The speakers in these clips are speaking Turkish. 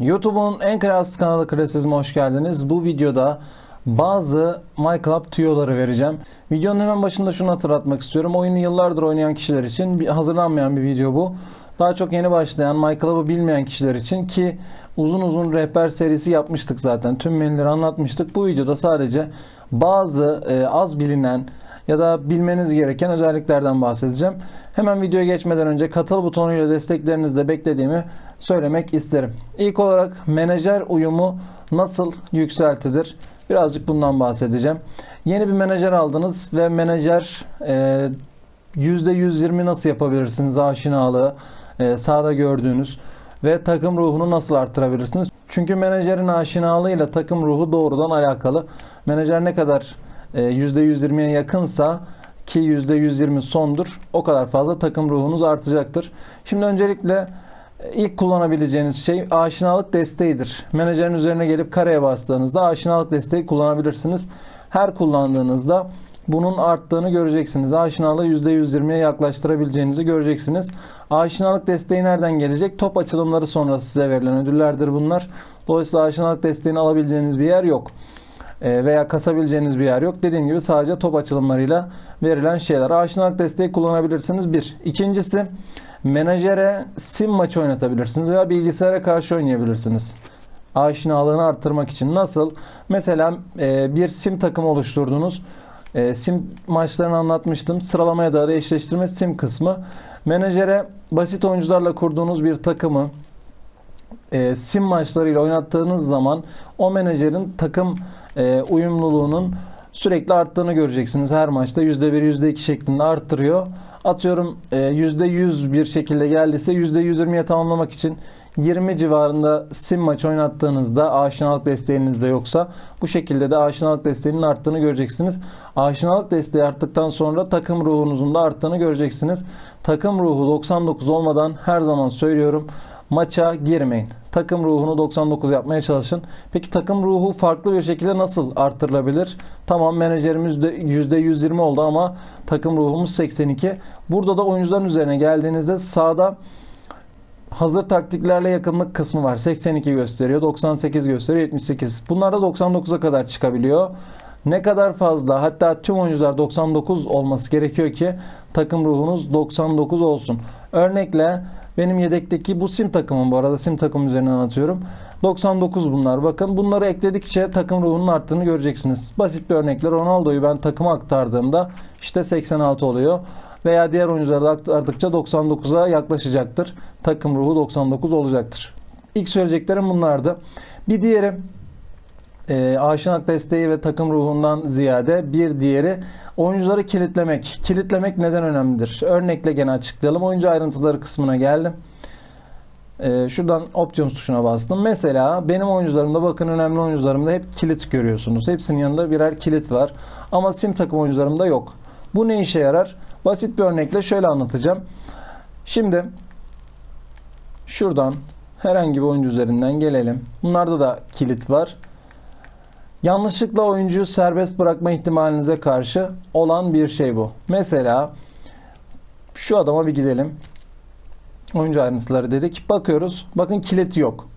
YouTube'un en klas kanalı Klasizm'e hoş geldiniz. Bu videoda bazı MyClub tüyoları vereceğim. Videonun hemen başında şunu hatırlatmak istiyorum. Oyunu yıllardır oynayan kişiler için bir hazırlanmayan bir video bu. Daha çok yeni başlayan MyClub'ı bilmeyen kişiler için ki uzun uzun rehber serisi yapmıştık zaten. Tüm menüleri anlatmıştık. Bu videoda sadece bazı e, az bilinen ya da bilmeniz gereken özelliklerden bahsedeceğim. Hemen videoya geçmeden önce katıl butonuyla desteklerinizi de beklediğimi söylemek isterim. İlk olarak menajer uyumu nasıl yükseltilir? Birazcık bundan bahsedeceğim. Yeni bir menajer aldınız ve menajer e, %120 nasıl yapabilirsiniz aşinalığı e, sağda gördüğünüz ve takım ruhunu nasıl arttırabilirsiniz? Çünkü menajerin aşinalığıyla takım ruhu doğrudan alakalı. Menajer ne kadar e, %120'ye yakınsa ki %120 sondur o kadar fazla takım ruhunuz artacaktır. Şimdi öncelikle ilk kullanabileceğiniz şey aşinalık desteğidir. Menajerin üzerine gelip kareye bastığınızda aşinalık desteği kullanabilirsiniz. Her kullandığınızda bunun arttığını göreceksiniz. Aşinalığı %120'ye yaklaştırabileceğinizi göreceksiniz. Aşinalık desteği nereden gelecek? Top açılımları sonrası size verilen ödüllerdir bunlar. Dolayısıyla aşinalık desteğini alabileceğiniz bir yer yok. E, veya kasabileceğiniz bir yer yok. Dediğim gibi sadece top açılımlarıyla verilen şeyler. Aşinalık desteği kullanabilirsiniz. Bir. İkincisi menajere sim maçı oynatabilirsiniz veya bilgisayara karşı oynayabilirsiniz. Aşinalığını arttırmak için. Nasıl? Mesela e, bir sim takımı oluşturdunuz. E, sim maçlarını anlatmıştım. Sıralamaya dair eşleştirme sim kısmı. Menajere basit oyuncularla kurduğunuz bir takımı e, sim maçlarıyla oynattığınız zaman o menajerin takım uyumluluğunun sürekli arttığını göreceksiniz. Her maçta %1, %2 şeklinde arttırıyor. Atıyorum e, %100 bir şekilde geldiyse %120'ye tamamlamak için 20 civarında sim maç oynattığınızda aşinalık desteğiniz de yoksa bu şekilde de aşinalık desteğinin arttığını göreceksiniz. Aşinalık desteği arttıktan sonra takım ruhunuzun da arttığını göreceksiniz. Takım ruhu 99 olmadan her zaman söylüyorum maça girmeyin. Takım ruhunu 99 yapmaya çalışın. Peki takım ruhu farklı bir şekilde nasıl arttırılabilir? Tamam menajerimiz de %120 oldu ama takım ruhumuz 82. Burada da oyuncuların üzerine geldiğinizde sağda hazır taktiklerle yakınlık kısmı var. 82 gösteriyor, 98 gösteriyor, 78. Bunlar da 99'a kadar çıkabiliyor. Ne kadar fazla hatta tüm oyuncular 99 olması gerekiyor ki takım ruhunuz 99 olsun. Örnekle benim yedekteki bu sim takımım bu arada sim takım üzerinden anlatıyorum. 99 bunlar. Bakın bunları ekledikçe takım ruhunun arttığını göreceksiniz. Basit bir örnekle Ronaldo'yu ben takıma aktardığımda işte 86 oluyor. Veya diğer oyuncuları aktardıkça 99'a yaklaşacaktır. Takım ruhu 99 olacaktır. İlk söyleyeceklerim bunlardı. Bir diğeri e, aşinalık desteği ve takım ruhundan ziyade bir diğeri oyuncuları kilitlemek. Kilitlemek neden önemlidir? Örnekle gene açıklayalım. Oyuncu ayrıntıları kısmına geldim. E, şuradan Options tuşuna bastım. Mesela benim oyuncularımda bakın önemli oyuncularımda hep kilit görüyorsunuz. Hepsinin yanında birer kilit var. Ama sim takım oyuncularımda yok. Bu ne işe yarar? Basit bir örnekle şöyle anlatacağım. Şimdi şuradan herhangi bir oyuncu üzerinden gelelim. Bunlarda da kilit var yanlışlıkla oyuncuyu serbest bırakma ihtimalinize karşı olan bir şey bu. Mesela şu adama bir gidelim. Oyuncu ayrıntıları dedik. Bakıyoruz. Bakın kilit yok.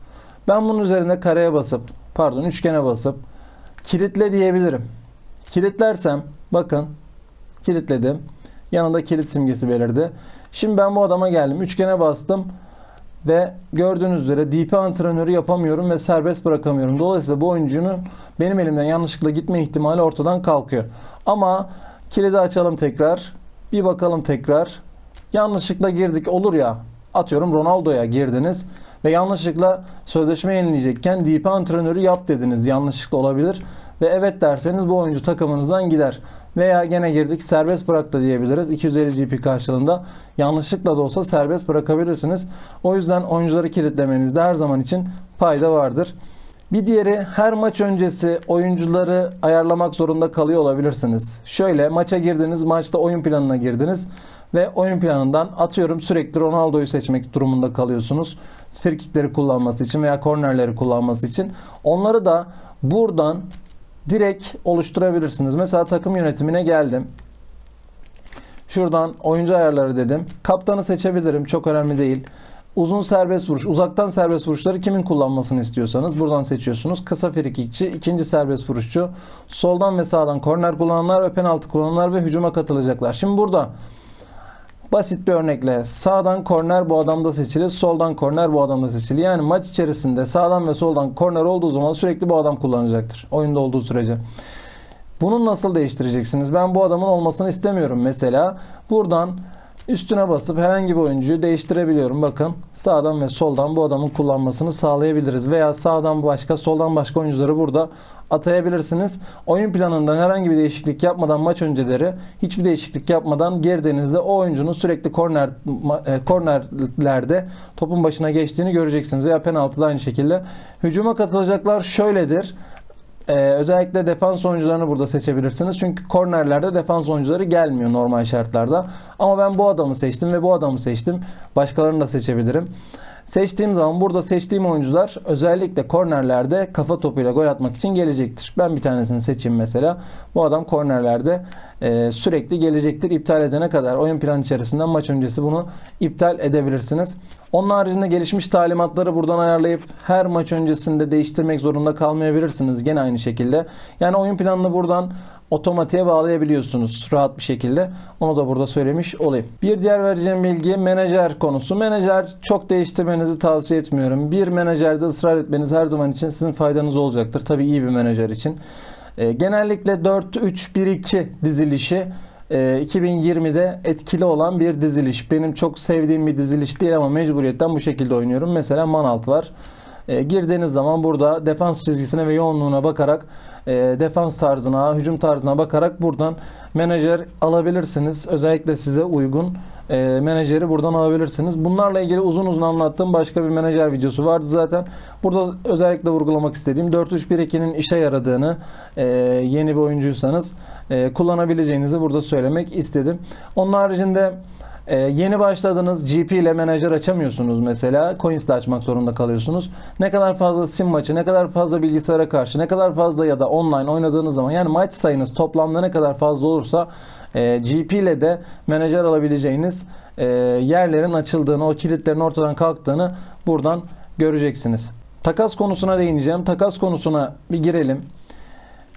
Ben bunun üzerinde kareye basıp pardon üçgene basıp kilitle diyebilirim. Kilitlersem bakın kilitledim. Yanında kilit simgesi belirdi. Şimdi ben bu adama geldim. Üçgene bastım ve gördüğünüz üzere DP antrenörü yapamıyorum ve serbest bırakamıyorum. Dolayısıyla bu oyuncunun benim elimden yanlışlıkla gitme ihtimali ortadan kalkıyor. Ama kilidi açalım tekrar. Bir bakalım tekrar. Yanlışlıkla girdik olur ya. Atıyorum Ronaldo'ya girdiniz ve yanlışlıkla sözleşme yenileyecekken DP antrenörü yap dediniz. Yanlışlıkla olabilir. Ve evet derseniz bu oyuncu takımınızdan gider. Veya gene girdik serbest bırak da diyebiliriz. 250 GP karşılığında yanlışlıkla da olsa serbest bırakabilirsiniz. O yüzden oyuncuları kilitlemenizde her zaman için fayda vardır. Bir diğeri her maç öncesi oyuncuları ayarlamak zorunda kalıyor olabilirsiniz. Şöyle maça girdiniz, maçta oyun planına girdiniz ve oyun planından atıyorum sürekli Ronaldo'yu seçmek durumunda kalıyorsunuz. Frikikleri kullanması için veya kornerleri kullanması için. Onları da buradan direkt oluşturabilirsiniz. Mesela takım yönetimine geldim. Şuradan oyuncu ayarları dedim. Kaptanı seçebilirim. Çok önemli değil. Uzun serbest vuruş, uzaktan serbest vuruşları kimin kullanmasını istiyorsanız buradan seçiyorsunuz. Kısa frikikçi, ikinci serbest vuruşçu, soldan ve sağdan korner kullananlar ve penaltı kullananlar ve hücuma katılacaklar. Şimdi burada basit bir örnekle sağdan korner bu adamda seçili, soldan korner bu adamda seçili. Yani maç içerisinde sağdan ve soldan korner olduğu zaman sürekli bu adam kullanacaktır. Oyunda olduğu sürece. Bunu nasıl değiştireceksiniz? Ben bu adamın olmasını istemiyorum mesela. Buradan üstüne basıp herhangi bir oyuncuyu değiştirebiliyorum. Bakın sağdan ve soldan bu adamın kullanmasını sağlayabiliriz. Veya sağdan başka soldan başka oyuncuları burada atayabilirsiniz. Oyun planından herhangi bir değişiklik yapmadan maç önceleri hiçbir değişiklik yapmadan girdiğinizde o oyuncunun sürekli korner e, kornerlerde topun başına geçtiğini göreceksiniz. Veya penaltıda aynı şekilde. Hücuma katılacaklar şöyledir. Ee, özellikle defans oyuncularını burada seçebilirsiniz. Çünkü kornerlerde defans oyuncuları gelmiyor normal şartlarda. Ama ben bu adamı seçtim ve bu adamı seçtim. Başkalarını da seçebilirim. Seçtiğim zaman burada seçtiğim oyuncular özellikle kornerlerde kafa topuyla gol atmak için gelecektir. Ben bir tanesini seçeyim mesela. Bu adam kornerlerde e, sürekli gelecektir. İptal edene kadar oyun planı içerisinden maç öncesi bunu iptal edebilirsiniz. Onun haricinde gelişmiş talimatları buradan ayarlayıp her maç öncesinde değiştirmek zorunda kalmayabilirsiniz. Gene aynı şekilde. Yani oyun planını buradan otomatiğe bağlayabiliyorsunuz rahat bir şekilde. Onu da burada söylemiş olayım. Bir diğer vereceğim bilgi menajer konusu. Menajer çok değiştirmenizi tavsiye etmiyorum. Bir menajerde ısrar etmeniz her zaman için sizin faydanız olacaktır. Tabii iyi bir menajer için. E, genellikle 4-3-1-2 dizilişi e, 2020'de etkili olan bir diziliş. Benim çok sevdiğim bir diziliş değil ama mecburiyetten bu şekilde oynuyorum. Mesela Manalt var. E, girdiğiniz zaman burada defans çizgisine ve yoğunluğuna bakarak e, defans tarzına, hücum tarzına bakarak buradan menajer alabilirsiniz. Özellikle size uygun e, menajeri buradan alabilirsiniz. Bunlarla ilgili uzun uzun anlattığım başka bir menajer videosu vardı zaten. Burada özellikle vurgulamak istediğim 4-3-1-2'nin işe yaradığını e, yeni bir oyuncuysanız e, kullanabileceğinizi burada söylemek istedim. Onun haricinde ee, yeni başladınız GP ile menajer açamıyorsunuz mesela. Coins de açmak zorunda kalıyorsunuz. Ne kadar fazla sim maçı, ne kadar fazla bilgisayara karşı, ne kadar fazla ya da online oynadığınız zaman yani maç sayınız toplamda ne kadar fazla olursa e, GP ile de menajer alabileceğiniz e, yerlerin açıldığını, o kilitlerin ortadan kalktığını buradan göreceksiniz. Takas konusuna değineceğim. Takas konusuna bir girelim.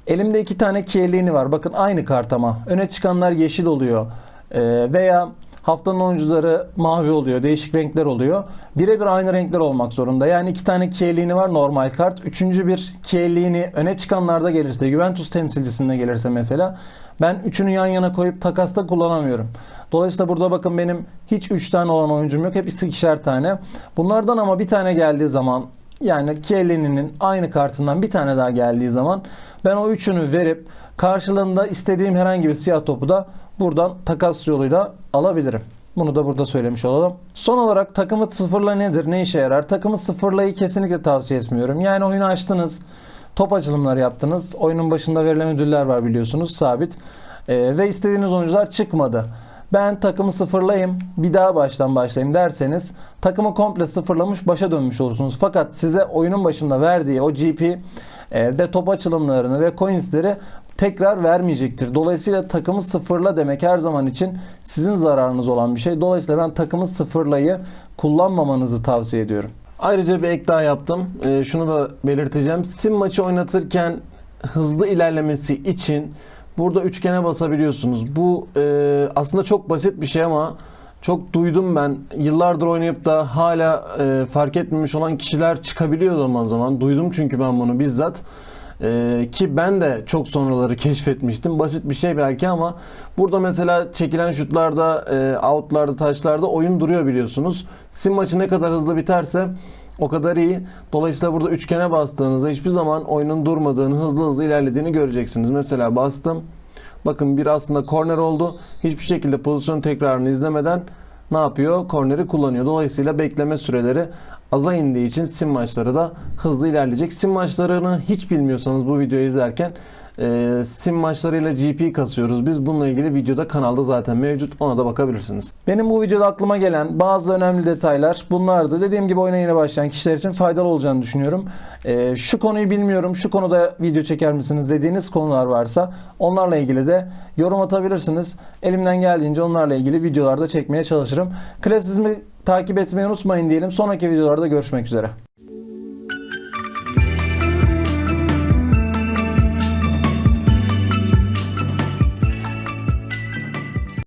Elimde iki tane keyliğini var. Bakın aynı kart ama. Öne çıkanlar yeşil oluyor. Ee, veya haftanın oyuncuları mavi oluyor. Değişik renkler oluyor. Birebir aynı renkler olmak zorunda. Yani iki tane keyliğini var normal kart. Üçüncü bir keyliğini öne çıkanlarda gelirse, Juventus temsilcisinde gelirse mesela ben üçünü yan yana koyup takasta kullanamıyorum. Dolayısıyla burada bakın benim hiç 3 tane olan oyuncum yok. Hep ikişer tane. Bunlardan ama bir tane geldiği zaman yani Chiellini'nin aynı kartından bir tane daha geldiği zaman ben o üçünü verip karşılığında istediğim herhangi bir siyah topu da buradan takas yoluyla alabilirim. Bunu da burada söylemiş olalım. Son olarak takımı sıfırla nedir? Ne işe yarar? Takımı sıfırlayı kesinlikle tavsiye etmiyorum. Yani oyunu açtınız. Top açılımları yaptınız. Oyunun başında verilen ödüller var biliyorsunuz sabit. Ee, ve istediğiniz oyuncular çıkmadı. Ben takımı sıfırlayayım, bir daha baştan başlayayım derseniz takımı komple sıfırlamış başa dönmüş olursunuz. Fakat size oyunun başında verdiği o GP e, de top açılımlarını ve coinsleri tekrar vermeyecektir. Dolayısıyla takımı sıfırla demek her zaman için sizin zararınız olan bir şey. Dolayısıyla ben takımı sıfırlayı kullanmamanızı tavsiye ediyorum. Ayrıca bir ek daha yaptım. Ee, şunu da belirteceğim. Sim maçı oynatırken hızlı ilerlemesi için burada üçgene basabiliyorsunuz. Bu e, aslında çok basit bir şey ama çok duydum ben. Yıllardır oynayıp da hala e, fark etmemiş olan kişiler çıkabiliyor zaman zaman. Duydum çünkü ben bunu bizzat. Ee, ki ben de çok sonraları keşfetmiştim. Basit bir şey belki ama burada mesela çekilen şutlarda, e, outlarda, taçlarda oyun duruyor biliyorsunuz. Sim maçı ne kadar hızlı biterse o kadar iyi. Dolayısıyla burada üçgene bastığınızda hiçbir zaman oyunun durmadığını, hızlı hızlı ilerlediğini göreceksiniz. Mesela bastım. Bakın bir aslında korner oldu. Hiçbir şekilde pozisyon tekrarını izlemeden ne yapıyor? Korneri kullanıyor. Dolayısıyla bekleme süreleri aza indiği için sim maçları da hızlı ilerleyecek. Sim maçlarını hiç bilmiyorsanız bu videoyu izlerken e, sim maçlarıyla GP kasıyoruz. Biz bununla ilgili videoda kanalda zaten mevcut. Ona da bakabilirsiniz. Benim bu videoda aklıma gelen bazı önemli detaylar bunlardı. Dediğim gibi oyuna yeni başlayan kişiler için faydalı olacağını düşünüyorum. E, şu konuyu bilmiyorum, şu konuda video çeker misiniz dediğiniz konular varsa onlarla ilgili de yorum atabilirsiniz. Elimden geldiğince onlarla ilgili videolarda çekmeye çalışırım. Klasizmi takip etmeyi unutmayın diyelim. Sonraki videolarda görüşmek üzere.